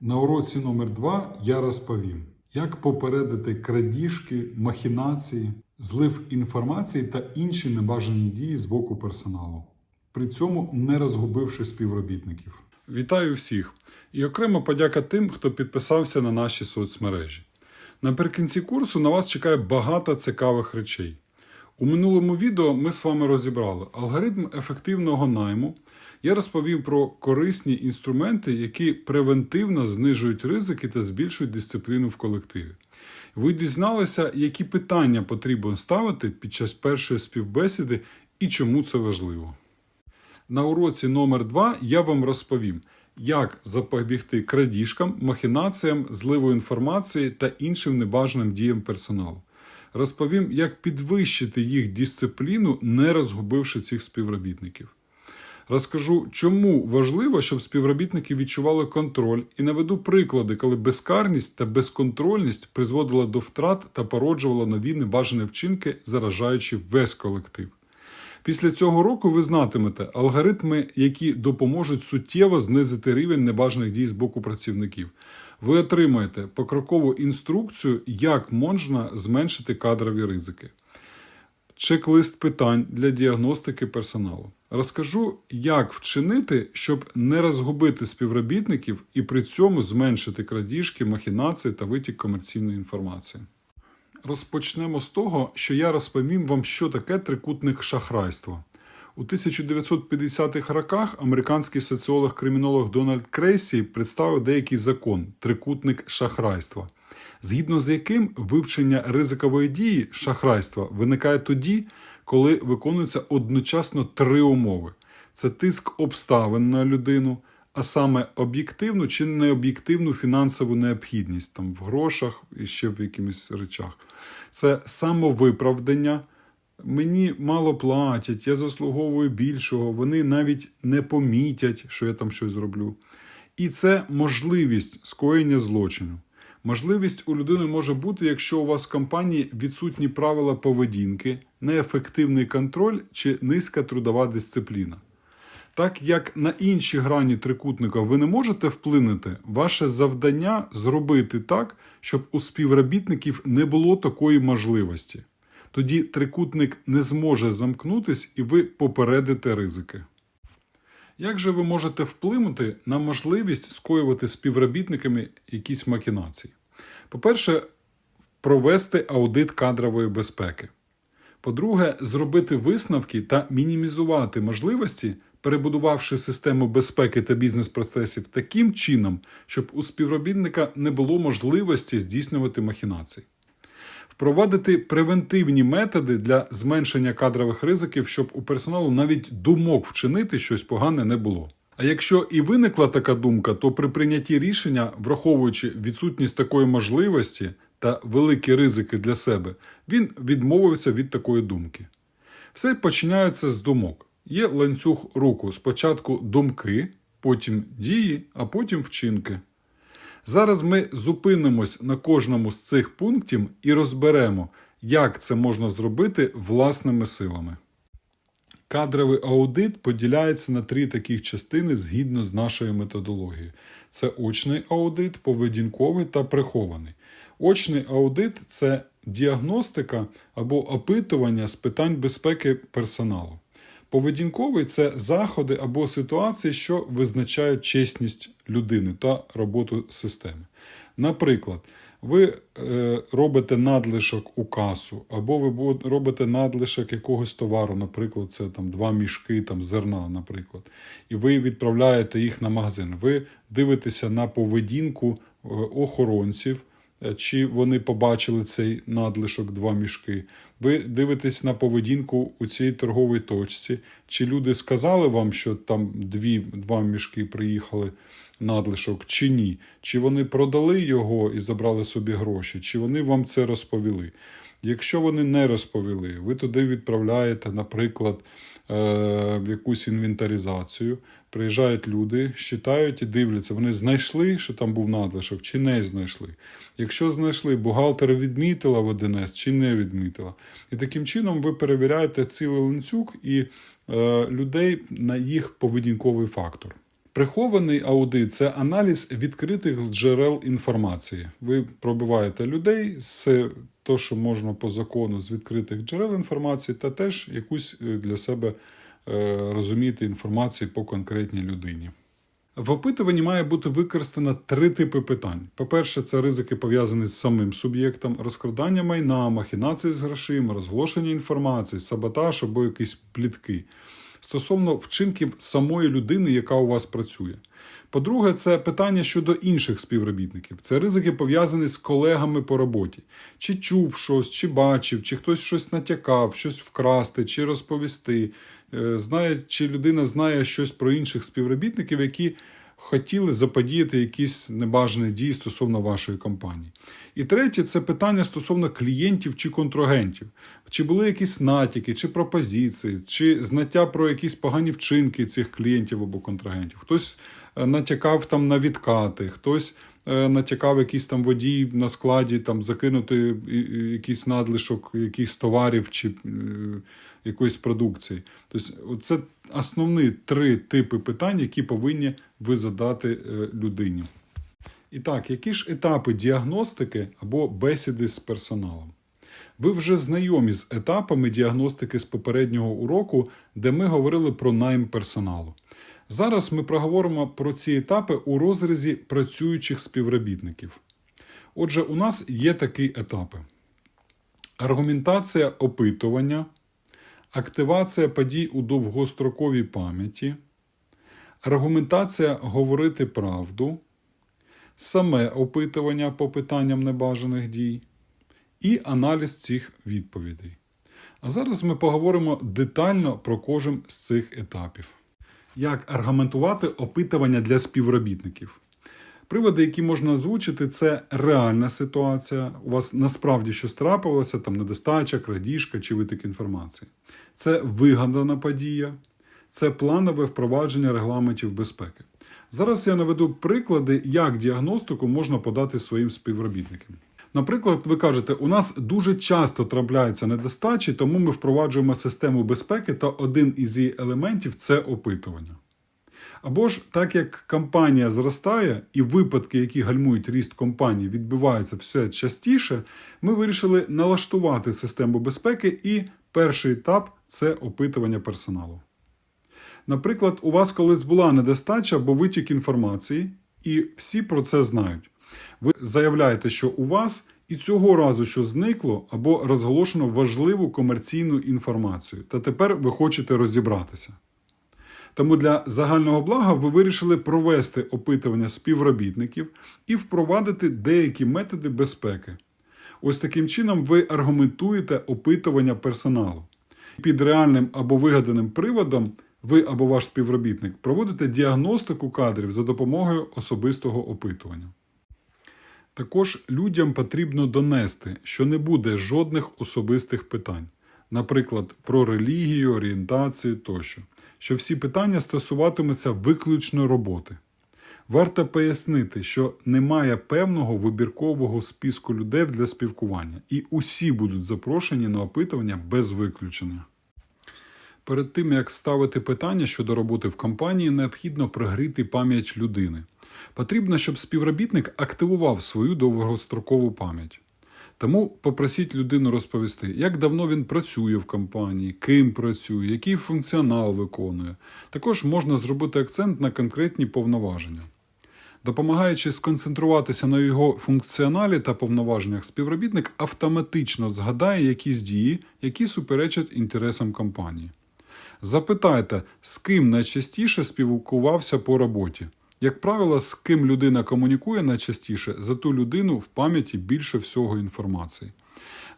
На уроці номер 2 я розповім, як попередити крадіжки, махінації, злив інформації та інші небажані дії з боку персоналу, при цьому не розгубивши співробітників. Вітаю всіх! І окремо подяка тим, хто підписався на наші соцмережі. Наприкінці курсу на вас чекає багато цікавих речей. У минулому відео ми з вами розібрали алгоритм ефективного найму. Я розповів про корисні інструменти, які превентивно знижують ризики та збільшують дисципліну в колективі. Ви дізналися, які питання потрібно ставити під час першої співбесіди і чому це важливо. На уроці номер 2 я вам розповім, як запобігти крадіжкам, махінаціям, зливу інформації та іншим небажаним діям персоналу. Розповім, як підвищити їх дисципліну, не розгубивши цих співробітників. Розкажу, чому важливо, щоб співробітники відчували контроль, і наведу приклади, коли безкарність та безконтрольність призводила до втрат та породжувала нові небажані вчинки, заражаючи весь колектив. Після цього року ви знатимете алгоритми, які допоможуть суттєво знизити рівень небажаних дій з боку працівників. Ви отримаєте покрокову інструкцію, як можна зменшити кадрові ризики. Чек-лист питань для діагностики персоналу. Розкажу, як вчинити, щоб не розгубити співробітників і при цьому зменшити крадіжки, махінації та витік комерційної інформації. Розпочнемо з того, що я розповім вам, що таке трикутник шахрайства. У 1950-х роках американський соціолог-кримінолог Дональд Крейсі представив деякий закон трикутник шахрайства, згідно з яким вивчення ризикової дії шахрайства виникає тоді, коли виконуються одночасно три умови: це тиск обставин на людину, а саме об'єктивну чи необ'єктивну фінансову необхідність там в грошах і ще в якимось речах. Це самовиправдання. Мені мало платять, я заслуговую більшого, вони навіть не помітять, що я там щось зроблю. І це можливість скоєння злочину. Можливість у людини може бути, якщо у вас в компанії відсутні правила поведінки, неефективний контроль чи низька трудова дисципліна. Так як на інші грані трикутника ви не можете вплинути, ваше завдання зробити так, щоб у співробітників не було такої можливості. Тоді трикутник не зможе замкнутись і ви попередите ризики. Як же ви можете вплинути на можливість скоювати співробітниками якісь махінації? По-перше, провести аудит кадрової безпеки. По-друге, зробити висновки та мінімізувати можливості, перебудувавши систему безпеки та бізнес-процесів таким чином, щоб у співробітника не було можливості здійснювати махінації. Впровадити превентивні методи для зменшення кадрових ризиків, щоб у персоналу навіть думок вчинити щось погане не було. А якщо і виникла така думка, то при прийнятті рішення, враховуючи відсутність такої можливості та великі ризики для себе, він відмовився від такої думки. Все починається з думок. Є ланцюг руху. Спочатку думки, потім дії, а потім вчинки. Зараз ми зупинимось на кожному з цих пунктів і розберемо, як це можна зробити власними силами. Кадровий аудит поділяється на три таких частини згідно з нашою методологією: це очний аудит, поведінковий та прихований. Очний аудит це діагностика або опитування з питань безпеки персоналу. Поведінковий це заходи або ситуації, що визначають чесність людини та роботу системи. Наприклад, ви е, робите надлишок у касу, або ви робите надлишок якогось товару, наприклад, це там два мішки там, зерна, наприклад, і ви відправляєте їх на магазин. Ви дивитеся на поведінку е, охоронців. Е, чи вони побачили цей надлишок два мішки. Ви дивитесь на поведінку у цій торговій точці. Чи люди сказали вам, що там дві, два мішки приїхали надлишок, чи ні? Чи вони продали його і забрали собі гроші, чи вони вам це розповіли? Якщо вони не розповіли, ви туди відправляєте, наприклад, е, якусь інвентаризацію. Приїжджають люди, считають і дивляться, вони знайшли, що там був надлишок, чи не знайшли. Якщо знайшли, бухгалтер відмітила в 1С чи не відмітила. І таким чином ви перевіряєте цілий ланцюг і е, людей на їх поведінковий фактор. Прихований аудит це аналіз відкритих джерел інформації. Ви пробиваєте людей з те, що можна по закону з відкритих джерел інформації, та теж якусь е, для себе е, розуміти інформацію по конкретній людині. В опитуванні має бути використано три типи питань. По-перше, це ризики пов'язані з самим суб'єктом, розкрадання майна, махінації з грошима, розголошення інформації, саботаж або якісь плітки. Стосовно вчинків самої людини, яка у вас працює. По-друге, це питання щодо інших співробітників. Це ризики пов'язані з колегами по роботі. Чи чув щось, чи бачив, чи хтось щось натякав, щось вкрасти, чи розповісти. Е, Знає, чи людина знає щось про інших співробітників, які хотіли заподіяти якісь небажані дії стосовно вашої компанії. І третє це питання стосовно клієнтів чи контрагентів. Чи були якісь натяки, чи пропозиції, чи знаття про якісь погані вчинки цих клієнтів або контрагентів. Хтось е, натякав там на відкати, хтось натякав якийсь там водій на складі там закинути якийсь надлишок якихось товарів чи е, якоїсь продукції. Тобто, це основні три типи питань, які повинні ви задати е, людині. І так, які ж етапи діагностики або бесіди з персоналом? Ви вже знайомі з етапами діагностики з попереднього уроку, де ми говорили про найм персоналу. Зараз ми проговоримо про ці етапи у розрізі працюючих співробітників. Отже, у нас є такі етапи: аргументація опитування, активація подій у довгостроковій пам'яті, аргументація говорити правду, саме опитування по питанням небажаних дій і аналіз цих відповідей. А зараз ми поговоримо детально про кожен з цих етапів. Як аргументувати опитування для співробітників? Приводи, які можна озвучити, це реальна ситуація. У вас насправді щось трапилося, там недостача, крадіжка чи витік інформації. Це вигадана подія, це планове впровадження регламентів безпеки. Зараз я наведу приклади, як діагностику можна подати своїм співробітникам. Наприклад, ви кажете, у нас дуже часто трапляються недостачі, тому ми впроваджуємо систему безпеки, та один із її елементів це опитування. Або ж так як компанія зростає і випадки, які гальмують ріст компанії, відбуваються все частіше, ми вирішили налаштувати систему безпеки, і перший етап це опитування персоналу. Наприклад, у вас колись була недостача або витік інформації, і всі про це знають. Ви заявляєте, що у вас і цього разу що зникло або розголошено важливу комерційну інформацію, та тепер ви хочете розібратися. Тому для загального блага ви вирішили провести опитування співробітників і впровадити деякі методи безпеки. Ось таким чином ви аргументуєте опитування персоналу. Під реальним або вигаданим приводом ви або ваш співробітник проводите діагностику кадрів за допомогою особистого опитування. Також людям потрібно донести, що не буде жодних особистих питань, наприклад, про релігію, орієнтацію тощо, що всі питання стосуватимуться виключно роботи. Варто пояснити, що немає певного вибіркового списку людей для спілкування, і усі будуть запрошені на опитування без виключення. Перед тим як ставити питання щодо роботи в компанії, необхідно прогріти пам'ять людини. Потрібно, щоб співробітник активував свою довгострокову пам'ять. Тому попросіть людину розповісти, як давно він працює в компанії, ким працює, який функціонал виконує. Також можна зробити акцент на конкретні повноваження. Допомагаючи сконцентруватися на його функціоналі та повноваженнях, співробітник автоматично згадає якісь дії, які суперечать інтересам компанії. Запитайте, з ким найчастіше спілкувався по роботі. Як правило, з ким людина комунікує найчастіше, за ту людину в пам'яті більше всього інформації.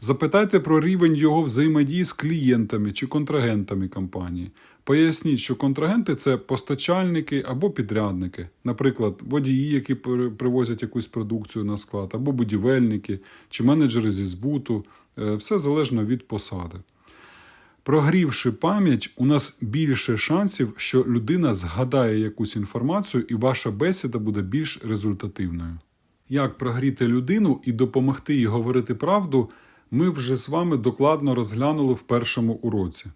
Запитайте про рівень його взаємодії з клієнтами чи контрагентами компанії. Поясніть, що контрагенти це постачальники або підрядники, наприклад, водії, які привозять якусь продукцію на склад, або будівельники чи менеджери зі збуту. Е, Все залежно від посади. Прогрівши пам'ять, у нас більше шансів, що людина згадає якусь інформацію, і ваша бесіда буде більш результативною. Як прогріти людину і допомогти їй говорити правду, ми вже з вами докладно розглянули в першому уроці.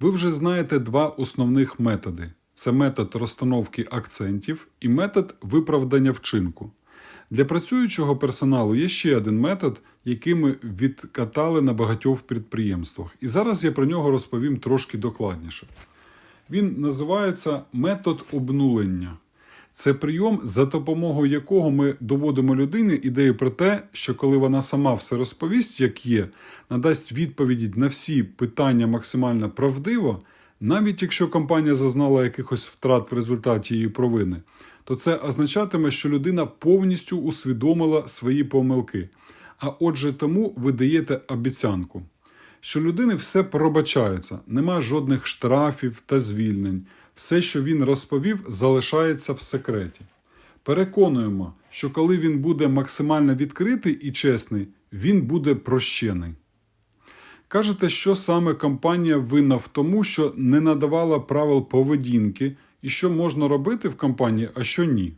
Ви вже знаєте два основних методи: це метод розстановки акцентів і метод виправдання вчинку. Для працюючого персоналу є ще один метод, який ми відкатали на багатьох підприємствах. І зараз я про нього розповім трошки докладніше. Він називається метод обнулення. Це прийом, за допомогою якого ми доводимо людині ідею про те, що коли вона сама все розповість, як є, надасть відповіді на всі питання максимально правдиво, навіть якщо компанія зазнала якихось втрат в результаті її провини, то це означатиме, що людина повністю усвідомила свої помилки. А отже, тому ви даєте обіцянку, що людини все пробачається, нема жодних штрафів та звільнень. Все, що він розповів, залишається в секреті. Переконуємо, що коли він буде максимально відкритий і чесний, він буде прощений. Кажете, що саме компанія винна в тому, що не надавала правил поведінки і що можна робити в компанії, а що ні.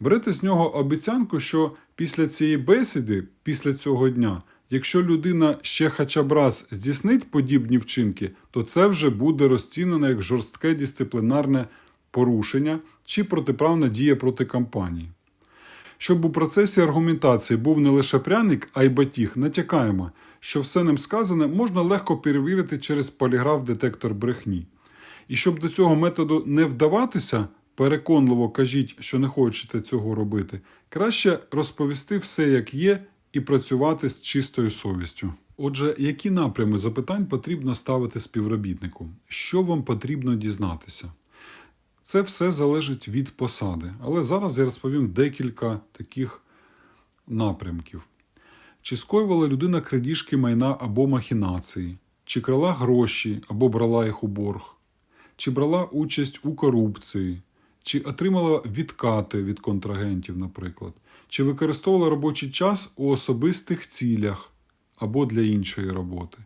Берете з нього обіцянку, що після цієї бесіди, після цього дня, якщо людина ще хоча б раз здійснить подібні вчинки, то це вже буде розцінено як жорстке дисциплінарне порушення чи протиправна дія проти компанії. Щоб у процесі аргументації був не лише пряник, а й батіг, натякаємо, що все ним сказане можна легко перевірити через поліграф-детектор брехні. І щоб до цього методу не вдаватися, переконливо кажіть, що не хочете цього робити, краще розповісти все, як є, і працювати з чистою совістю. Отже, які напрями запитань потрібно ставити співробітнику? Що вам потрібно дізнатися? Це все залежить від посади. Але зараз я розповім декілька таких напрямків. Чи скоювала людина крадіжки майна або махінації, чи крала гроші або брала їх у борг, чи брала участь у корупції, чи отримала відкати від контрагентів, наприклад, чи використовувала робочий час у особистих цілях або для іншої роботи,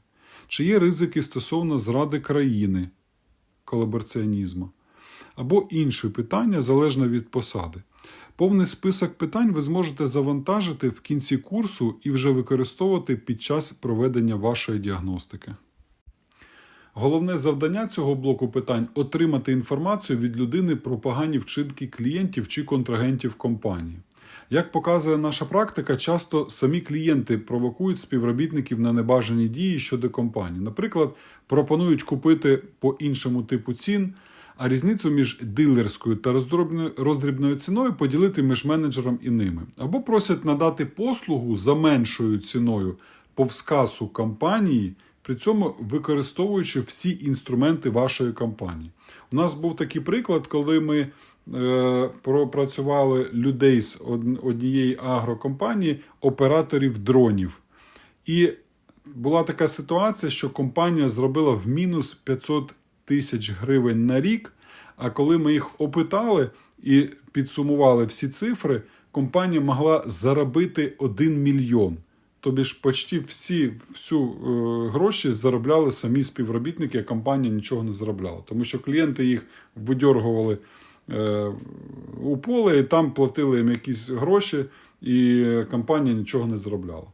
чи є ризики стосовно зради країни, колабораціонізму, або інші питання залежно від посади. Повний список питань ви зможете завантажити в кінці курсу і вже використовувати під час проведення вашої діагностики. Головне завдання цього блоку питань отримати інформацію від людини про погані вчинки клієнтів чи контрагентів компанії. Як показує наша практика, часто самі клієнти провокують співробітників на небажані дії щодо компанії. Наприклад, пропонують купити по іншому типу цін, а різницю між дилерською та роздрібною- ціною поділити між менеджером і ними. Або просять надати послугу за меншою ціною повз касу компанії, при цьому використовуючи всі інструменти вашої компанії. У нас був такий приклад, коли ми е, пропрацювали людей з однієї агрокомпанії, операторів дронів. І була така ситуація, що компанія зробила в мінус 500 тисяч гривень на рік. А коли ми їх опитали і підсумували всі цифри, компанія могла заробити 1 мільйон. Тобі ж почти всі всю е, гроші заробляли самі співробітники, а компанія нічого не заробляла. Тому що клієнти їх видьоргували е, у поле і там платили їм якісь гроші, і компанія нічого не заробляла.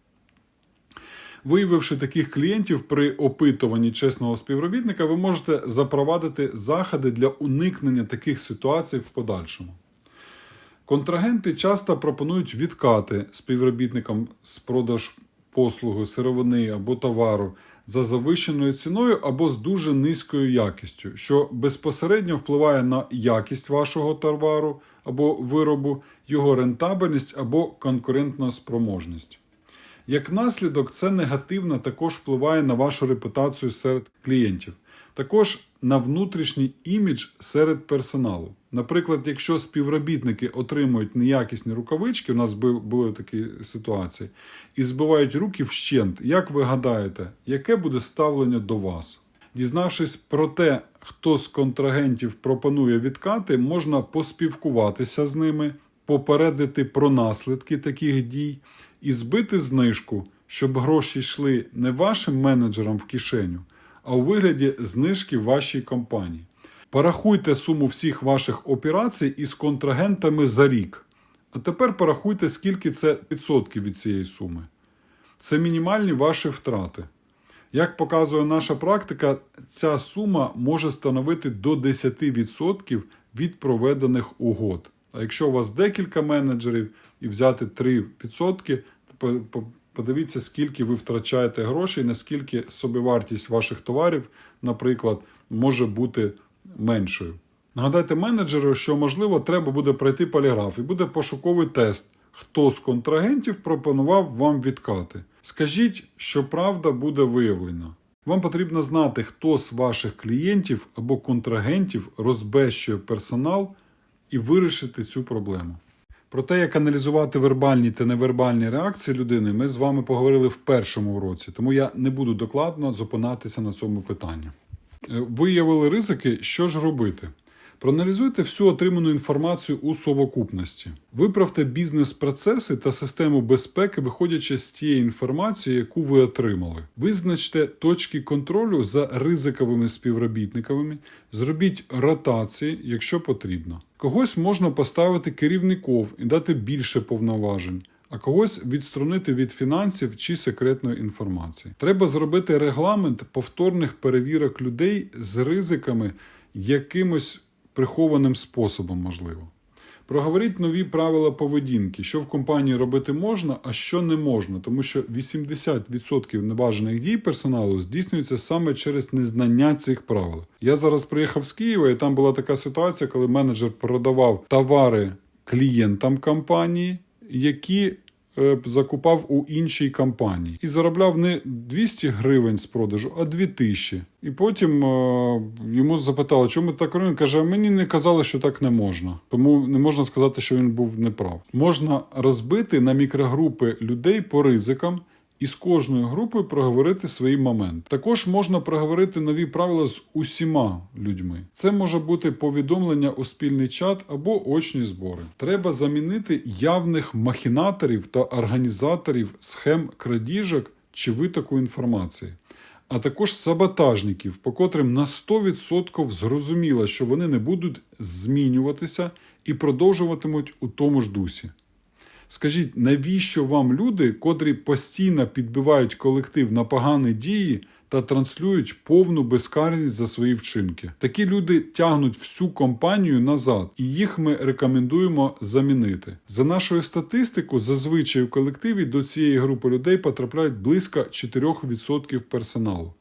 Виявивши таких клієнтів при опитуванні чесного співробітника, ви можете запровадити заходи для уникнення таких ситуацій в подальшому. Контрагенти часто пропонують відкати співробітникам з продаж послуги, сировини або товару за завищеною ціною або з дуже низькою якістю, що безпосередньо впливає на якість вашого товару або виробу, його рентабельність або конкурентну спроможність. Як наслідок, це негативно також впливає на вашу репутацію серед клієнтів, також на внутрішній імідж серед персоналу. Наприклад, якщо співробітники отримують неякісні рукавички, у нас були такі ситуації, і збивають руки вщент, як ви гадаєте, яке буде ставлення до вас? Дізнавшись про те, хто з контрагентів пропонує відкати, можна поспілкуватися з ними, попередити про наслідки таких дій і збити знижку, щоб гроші йшли не вашим менеджерам в кишеню, а у вигляді знижки вашій компанії. Порахуйте суму всіх ваших операцій із контрагентами за рік. А тепер порахуйте, скільки це відсотків від цієї суми. Це мінімальні ваші втрати. Як показує наша практика, ця сума може становити до 10% від проведених угод. А якщо у вас декілька менеджерів і взяти 3%, то по- по- подивіться, скільки ви втрачаєте грошей, наскільки собівартість ваших товарів, наприклад, може бути меншою. Нагадайте менеджеру, що можливо треба буде пройти поліграф і буде пошуковий тест, хто з контрагентів пропонував вам відкати. Скажіть, що правда буде виявлена. Вам потрібно знати, хто з ваших клієнтів або контрагентів розбещує персонал і вирішити цю проблему. Про те, як аналізувати вербальні та невербальні реакції людини, ми з вами поговорили в першому уроці, тому я не буду докладно зупинатися на цьому питанні. Е, Виявили ризики, що ж робити? Проаналізуйте всю отриману інформацію у совокупності. Виправте бізнес-процеси та систему безпеки, виходячи з тієї інформації, яку ви отримали. Визначте точки контролю за ризиковими співробітниками, зробіть ротації, якщо потрібно. Когось можна поставити керівником і дати більше повноважень. А когось відсторонити від фінансів чи секретної інформації. Треба зробити регламент повторних перевірок людей з ризиками якимось прихованим способом, можливо. Проговоріть нові правила поведінки, що в компанії робити можна, а що не можна, тому що 80% небажаних дій персоналу здійснюється саме через незнання цих правил. Я зараз приїхав з Києва, і там була така ситуація, коли менеджер продавав товари клієнтам компанії, які б закупав у іншій компанії і заробляв не 200 гривень з продажу, а 2000. І потім е, йому запитали, чому так робив? Каже, мені не казали, що так не можна. Тому не можна сказати, що він був неправ. Можна розбити на мікрогрупи людей по ризикам. І з кожною групою проговорити свої моменти. Також можна проговорити нові правила з усіма людьми. Це може бути повідомлення у спільний чат або очні збори. Треба замінити явних махінаторів та організаторів схем крадіжок чи витоку інформації. А також саботажників, по котрим на 100% зрозуміло, що вони не будуть змінюватися і продовжуватимуть у тому ж дусі. Скажіть, навіщо вам люди, котрі постійно підбивають колектив на погані дії та транслюють повну безкарність за свої вчинки? Такі люди тягнуть всю компанію назад, і їх ми рекомендуємо замінити. За нашою статистикою, зазвичай у колективі до цієї групи людей потрапляють близько 4% персоналу.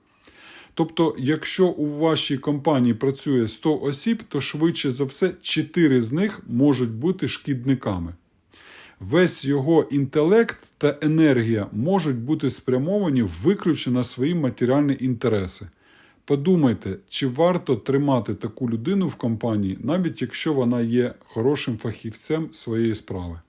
Тобто, якщо у вашій компанії працює 100 осіб, то швидше за все 4 з них можуть бути шкідниками. Весь його інтелект та енергія можуть бути спрямовані виключно на свої матеріальні інтереси. Подумайте, чи варто тримати таку людину в компанії, навіть якщо вона є хорошим фахівцем своєї справи.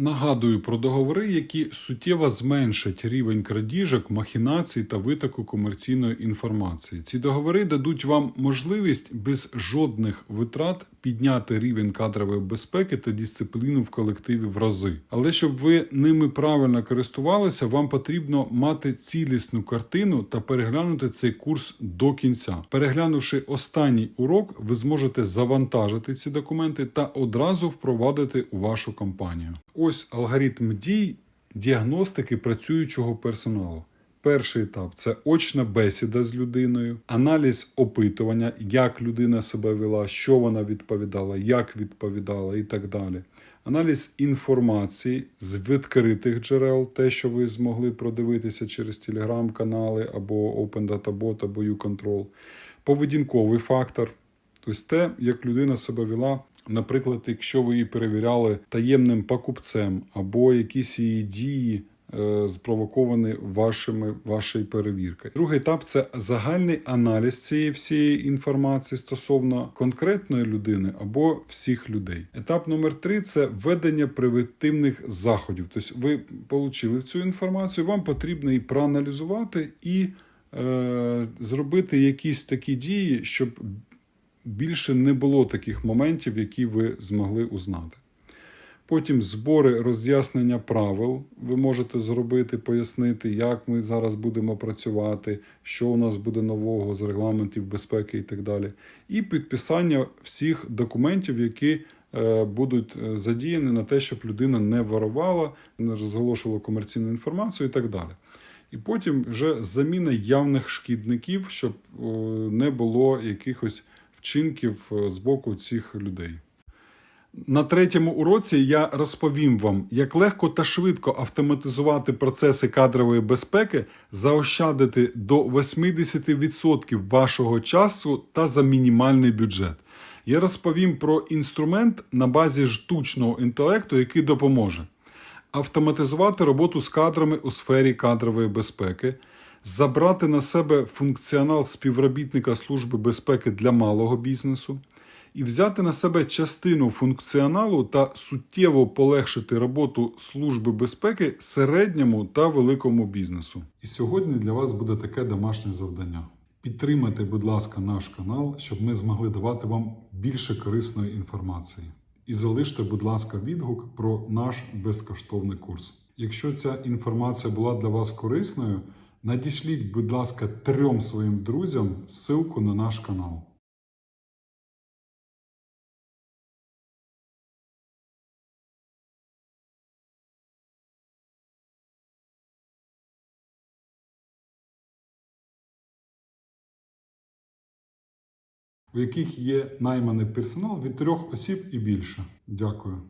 Нагадую про договори, які суттєво зменшать рівень крадіжок, махінацій та витоку комерційної інформації. Ці договори дадуть вам можливість без жодних витрат підняти рівень кадрової безпеки та дисципліну в колективі в рази. Але щоб ви ними правильно користувалися, вам потрібно мати цілісну картину та переглянути цей курс до кінця. Переглянувши останній урок, ви зможете завантажити ці документи та одразу впровадити у вашу компанію. Ось алгоритм дій діагностики працюючого персоналу. Перший етап це очна бесіда з людиною, аналіз опитування, як людина себе вела, що вона відповідала, як відповідала і так далі. Аналіз інформації з відкритих джерел, те, що ви змогли продивитися через телеграм-канали або Open Data Bot, або YouControl. Поведінковий фактор, тобто те, як людина себе вела. Наприклад, якщо ви її перевіряли таємним покупцем або якісь її дії е, спровоковані вашими вашою перевіркою. Другий етап це загальний аналіз цієї всієї інформації стосовно конкретної людини або всіх людей. Етап номер три це введення превентивних заходів. Тобто ви отримали цю інформацію, вам потрібно її проаналізувати і е, зробити якісь такі дії, щоб більше не було таких моментів, які ви змогли узнати. Потім збори роз'яснення правил ви можете зробити, пояснити, як ми зараз будемо працювати, що у нас буде нового з регламентів безпеки і так далі. І підписання всіх документів, які е, будуть е, задіяні на те, щоб людина не ворувала, не розголошувала комерційну інформацію і так далі. І потім вже заміна явних шкідників, щоб не було якихось вчинків е, з боку цих людей. На третьому уроці я розповім вам, як легко та швидко автоматизувати процеси кадрової безпеки, заощадити до 80% вашого часу та за мінімальний бюджет. Я розповім про інструмент на базі штучного інтелекту, який допоможе автоматизувати роботу з кадрами у сфері кадрової безпеки, забрати на себе функціонал співробітника Служби безпеки для малого бізнесу і взяти на себе частину функціоналу та суттєво полегшити роботу Служби безпеки середньому та великому бізнесу. І сьогодні для вас буде таке домашнє завдання. Підтримайте, будь ласка, наш канал, щоб ми змогли давати вам більше корисної інформації. І залиште, будь ласка, відгук про наш безкоштовний курс. Якщо ця інформація була для вас корисною, надішліть, будь ласка, трьом своїм друзям ссылку на наш канал. у яких є найманий персонал від трьох осіб і більше. Дякую.